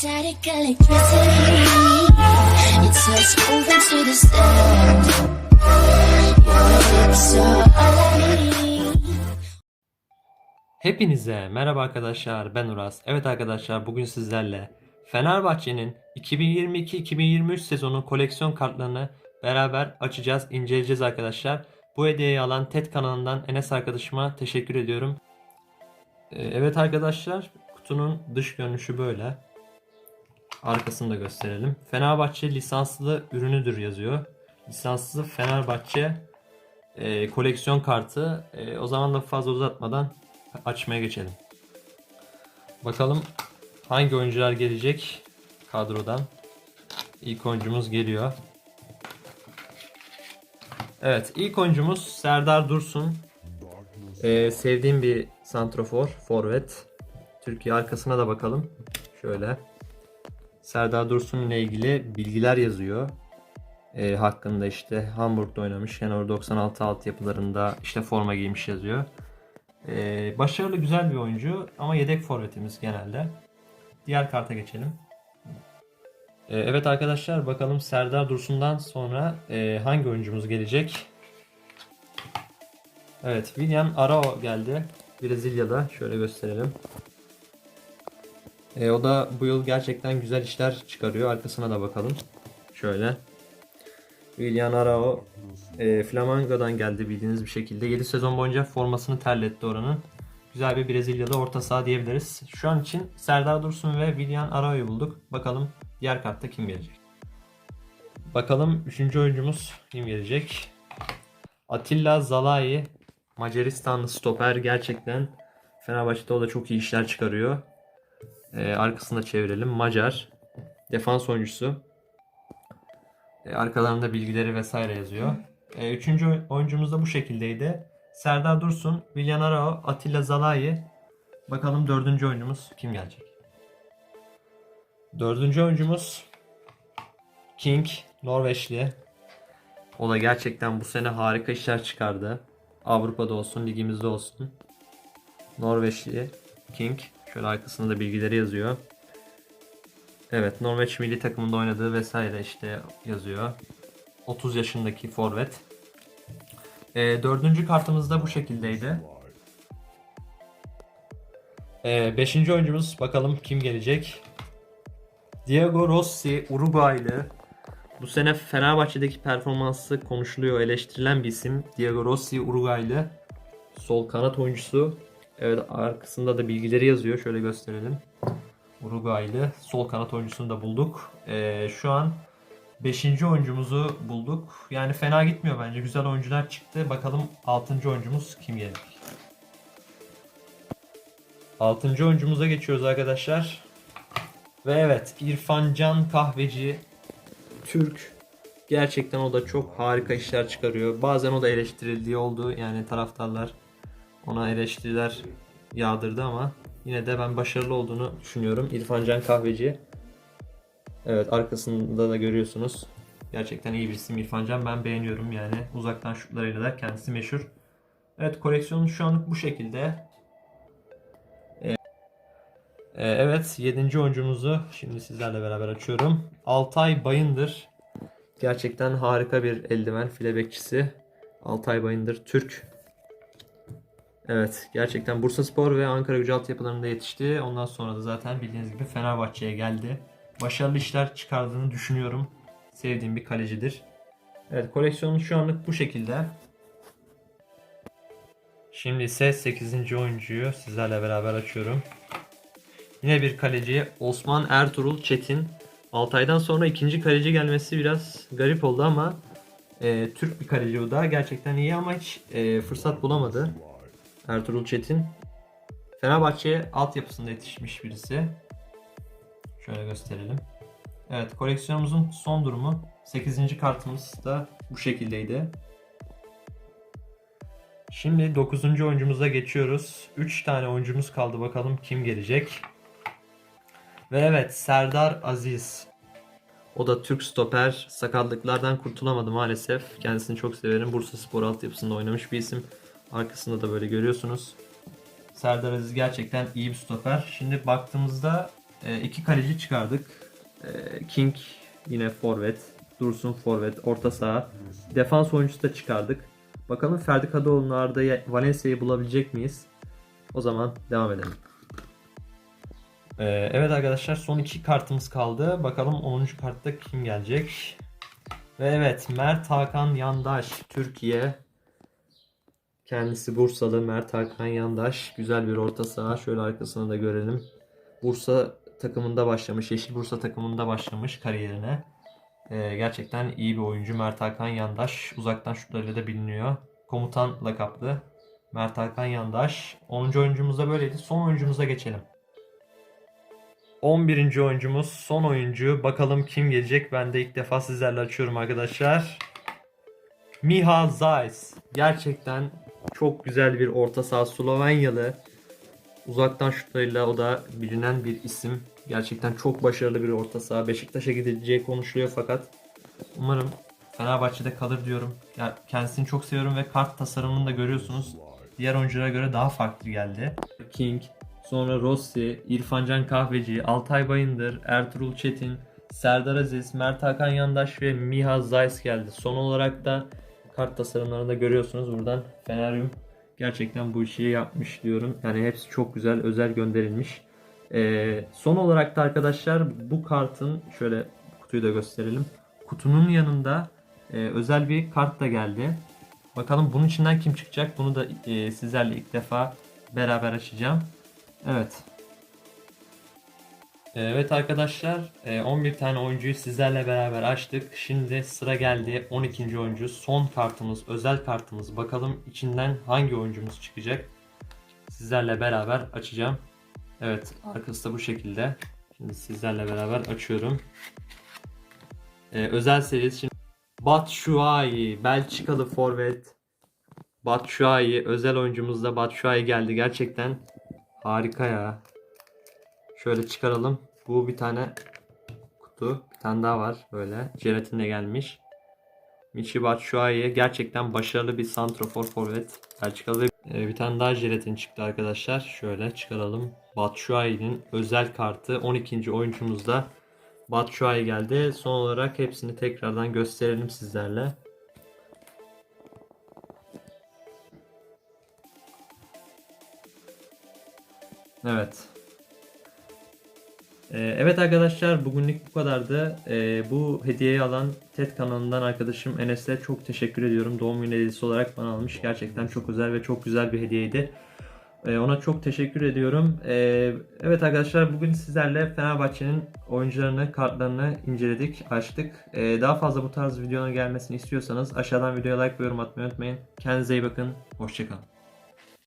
Static electricity. It's us moving to the sound. Your lips are all I. Hepinize merhaba arkadaşlar ben Uras. Evet arkadaşlar bugün sizlerle Fenerbahçe'nin 2022-2023 sezonu koleksiyon kartlarını beraber açacağız, inceleyeceğiz arkadaşlar. Bu hediyeyi alan TED kanalından Enes arkadaşıma teşekkür ediyorum. Ee, Evet arkadaşlar kutunun dış görünüşü böyle. Arkasını da gösterelim. Fenerbahçe lisanslı ürünüdür yazıyor. Lisanslı Fenerbahçe e, koleksiyon kartı. E, o zaman da fazla uzatmadan açmaya geçelim. Bakalım hangi oyuncular gelecek kadrodan. İlk oyuncumuz geliyor. Evet ilk oyuncumuz Serdar Dursun. Ee, sevdiğim bir santrofor, forvet. Türkiye arkasına da bakalım. Şöyle. Serdar Dursun ile ilgili bilgiler yazıyor. Ee, hakkında işte Hamburg'da oynamış. Henor 96 altyapılarında işte forma giymiş yazıyor. Ee, başarılı güzel bir oyuncu ama yedek forvetimiz genelde. Diğer karta geçelim. Ee, evet arkadaşlar bakalım Serdar Dursun'dan sonra e, hangi oyuncumuz gelecek? Evet William Arao geldi. Brezilya'da şöyle gösterelim. E, o da bu yıl gerçekten güzel işler çıkarıyor. Arkasına da bakalım. Şöyle. William Arao e, Flamengo'dan geldi bildiğiniz bir şekilde. 7 sezon boyunca formasını terletti oranın. Güzel bir Brezilyalı orta saha diyebiliriz. Şu an için Serdar Dursun ve William Arao'yu bulduk. Bakalım diğer kartta kim gelecek? Bakalım 3. oyuncumuz kim gelecek? Atilla Zalai Macaristanlı stoper gerçekten Fenerbahçe'de o da çok iyi işler çıkarıyor. Ee, arkasını da çevirelim. Macar. Defans oyuncusu. E, arkalarında bilgileri vesaire yazıyor. E, üçüncü oyuncumuz da bu şekildeydi. Serdar Dursun, William Arao, Atilla Zalai. Bakalım dördüncü oyuncumuz kim gelecek? Dördüncü oyuncumuz King, Norveçli. O da gerçekten bu sene harika işler çıkardı. Avrupa'da olsun, ligimizde olsun. Norveçli King. Şöyle arkasında da bilgileri yazıyor. Evet, Norveç milli takımında oynadığı vesaire işte yazıyor. 30 yaşındaki forvet. E, dördüncü kartımız da bu şekildeydi. E, beşinci oyuncumuz bakalım kim gelecek? Diego Rossi, Uruguaylı. Bu sene Fenerbahçe'deki performansı konuşuluyor, eleştirilen bir isim. Diego Rossi, Uruguaylı. Sol kanat oyuncusu. Evet, arkasında da bilgileri yazıyor. Şöyle gösterelim. Uruguaylı sol kanat oyuncusunu da bulduk. Ee, şu an 5. oyuncumuzu bulduk. Yani fena gitmiyor bence. Güzel oyuncular çıktı. Bakalım 6. oyuncumuz kim gelecek? 6. oyuncumuza geçiyoruz arkadaşlar. Ve evet İrfan Can Kahveci Türk. Gerçekten o da çok harika işler çıkarıyor. Bazen o da eleştirildiği oldu. Yani taraftarlar ona eleştiriler yağdırdı ama yine de ben başarılı olduğunu düşünüyorum. İrfan Can Kahveci. Evet arkasında da görüyorsunuz. Gerçekten iyi bir isim İrfan Can. Ben beğeniyorum yani. Uzaktan şutlarıyla da kendisi meşhur. Evet koleksiyonun şu anlık bu şekilde. Ee, e, evet 7. oyuncumuzu şimdi sizlerle beraber açıyorum. Altay Bayındır. Gerçekten harika bir eldiven file bekçisi. Altay Bayındır Türk. Evet gerçekten Bursaspor ve Ankara Gücü altyapılarında yetişti. Ondan sonra da zaten bildiğiniz gibi Fenerbahçe'ye geldi. Başarılı işler çıkardığını düşünüyorum. Sevdiğim bir kalecidir. Evet koleksiyonun şu anlık bu şekilde. Şimdi ise 8. oyuncuyu sizlerle beraber açıyorum. Yine bir kaleci Osman Ertuğrul Çetin. Altay'dan sonra ikinci kaleci gelmesi biraz garip oldu ama e, Türk bir kaleci bu da. Gerçekten iyi ama hiç e, fırsat bulamadı. Ertuğrul Çetin. Fenerbahçe altyapısında yetişmiş birisi. Şöyle gösterelim. Evet koleksiyonumuzun son durumu 8. kartımız da bu şekildeydi. Şimdi 9. oyuncumuza geçiyoruz. 3 tane oyuncumuz kaldı bakalım kim gelecek. Ve evet Serdar Aziz. O da Türk stoper. Sakatlıklardan kurtulamadı maalesef. Kendisini çok severim. Bursa Spor altyapısında oynamış bir isim. Arkasında da böyle görüyorsunuz. Serdar Aziz gerçekten iyi bir stoper. Şimdi baktığımızda e, iki kaleci çıkardık. E, King yine forvet. Dursun forvet. Orta saha. Defans oyuncusu da çıkardık. Bakalım Ferdi Kadıoğlu'nun Arda'yı Valencia'yı bulabilecek miyiz? O zaman devam edelim. Ee, evet arkadaşlar son iki kartımız kaldı. Bakalım 10. kartta kim gelecek? Ve evet Mert Hakan Yandaş Türkiye. Kendisi Bursalı Mert Hakan Yandaş. Güzel bir orta saha. Şöyle arkasını da görelim. Bursa takımında başlamış. Yeşil Bursa takımında başlamış kariyerine. Ee, gerçekten iyi bir oyuncu Mert Hakan Yandaş. Uzaktan şutlarıyla da biliniyor. Komutan lakaplı Mert Hakan Yandaş. 10. oyuncumuz da böyleydi. Son oyuncumuza geçelim. 11. oyuncumuz son oyuncu. Bakalım kim gelecek? Ben de ilk defa sizlerle açıyorum arkadaşlar. Miha Zajc. Gerçekten çok güzel bir orta saha Slovenyalı. Uzaktan şutlarıyla o da bilinen bir isim. Gerçekten çok başarılı bir orta saha. Beşiktaş'a gidileceği konuşuluyor fakat umarım Fenerbahçe'de kalır diyorum. Ya kendisini çok seviyorum ve kart tasarımını da görüyorsunuz. Diğer oyunculara göre daha farklı geldi. King, sonra Rossi, İrfancan Kahveci, Altay Bayındır, Ertuğrul Çetin, Serdar Aziz, Mert Hakan Yandaş ve Miha Zayis geldi. Son olarak da kart tasarımlarını da görüyorsunuz. Buradan Feneryum gerçekten bu işi yapmış diyorum. Yani hepsi çok güzel, özel gönderilmiş. Ee, son olarak da arkadaşlar bu kartın şöyle kutuyu da gösterelim. Kutunun yanında e, özel bir kart da geldi. Bakalım bunun içinden kim çıkacak? Bunu da e, sizlerle ilk defa beraber açacağım. Evet. E, Evet arkadaşlar e, 11 tane oyuncuyu sizlerle beraber açtık. Şimdi sıra geldi 12. oyuncu. Son kartımız, özel kartımız. Bakalım içinden hangi oyuncumuz çıkacak? Sizlerle beraber açacağım. Evet arkası da bu şekilde. Şimdi sizlerle beraber açıyorum. E, özel serisi şimdi Batshuayi, Belçikalı forvet. Batshuayi, özel oyuncumuz da Batshuayi geldi. Gerçekten harika ya. Şöyle çıkaralım. Bu bir tane kutu. Bir tane daha var böyle. Jelatinle gelmiş. Michi Batshuayi gerçekten başarılı bir santrofor forvet. Belçikalı Ee, bir tane daha jelatin çıktı arkadaşlar. Şöyle çıkaralım. Batshuayi'nin özel kartı 12. oyuncumuzda Batshuayi geldi. Son olarak hepsini tekrardan gösterelim sizlerle. Evet. Ee, evet arkadaşlar bugünlük bu kadardı. Ee, bu hediyeyi alan TED kanalından arkadaşım Enes'e çok teşekkür ediyorum. Doğum günü hediyesi olarak bana almış. Gerçekten çok özel ve çok güzel bir hediyeydi. Ee, ona çok teşekkür ediyorum. Evet arkadaşlar bugün sizlerle Fenerbahçe'nin oyuncularını, kartlarını inceledik, açtık. Daha fazla bu tarz videoların gelmesini istiyorsanız aşağıdan videoya like ve yorum atmayı unutmayın. Kendinize iyi bakın. Hoşçakalın.